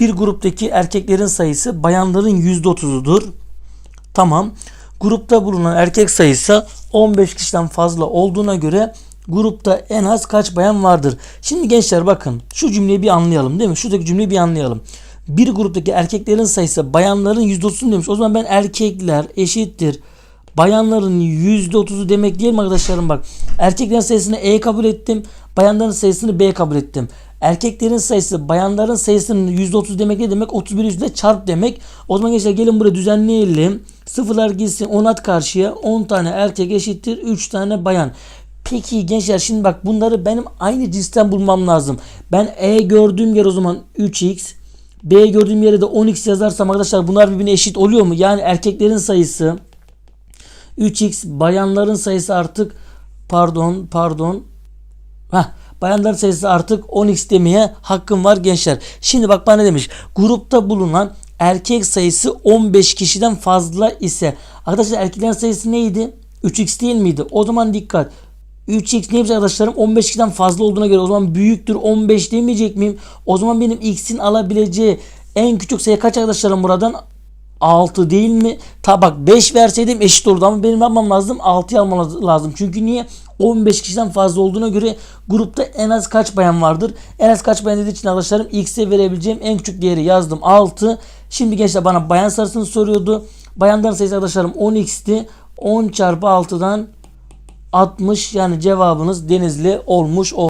Bir gruptaki erkeklerin sayısı bayanların %30'udur. Tamam. Grupta bulunan erkek sayısı 15 kişiden fazla olduğuna göre grupta en az kaç bayan vardır? Şimdi gençler bakın şu cümleyi bir anlayalım değil mi? Şuradaki cümleyi bir anlayalım. Bir gruptaki erkeklerin sayısı bayanların %30'u demiş. O zaman ben erkekler eşittir. Bayanların %30'u demek değil mi arkadaşlarım bak. Erkeklerin sayısını E kabul ettim. Bayanların sayısını B kabul ettim. Erkeklerin sayısı bayanların sayısının %30 demek ne demek? 31 yüzde çarp demek. O zaman gençler gelin buraya düzenleyelim. Sıfırlar gitsin 10 at karşıya. 10 tane erkek eşittir 3 tane bayan. Peki gençler şimdi bak bunları benim aynı cinsten bulmam lazım. Ben E gördüğüm yer o zaman 3x. B gördüğüm yere de 10x yazarsam arkadaşlar bunlar birbirine eşit oluyor mu? Yani erkeklerin sayısı 3x bayanların sayısı artık pardon pardon Heh, bayanların sayısı artık 10x demeye hakkım var gençler. Şimdi bak bana demiş. Grupta bulunan erkek sayısı 15 kişiden fazla ise arkadaşlar erkeklerin sayısı neydi? 3x değil miydi? O zaman dikkat. 3x neymiş arkadaşlarım? 15 kişiden fazla olduğuna göre o zaman büyüktür 15 demeyecek miyim? O zaman benim x'in alabileceği en küçük sayı kaç arkadaşlarım buradan? 6 değil mi? Ta bak 5 verseydim eşit olurdu ama benim yapmam lazım 6'yı almam lazım. Çünkü niye? 15 kişiden fazla olduğuna göre grupta en az kaç bayan vardır? En az kaç bayan dediği için arkadaşlarım x'e verebileceğim en küçük değeri yazdım 6. Şimdi gençler bana bayan sayısını soruyordu. Bayanların sayısı arkadaşlarım 10x'ti. 10 çarpı 6'dan 60 yani cevabınız Denizli olmuş oldu.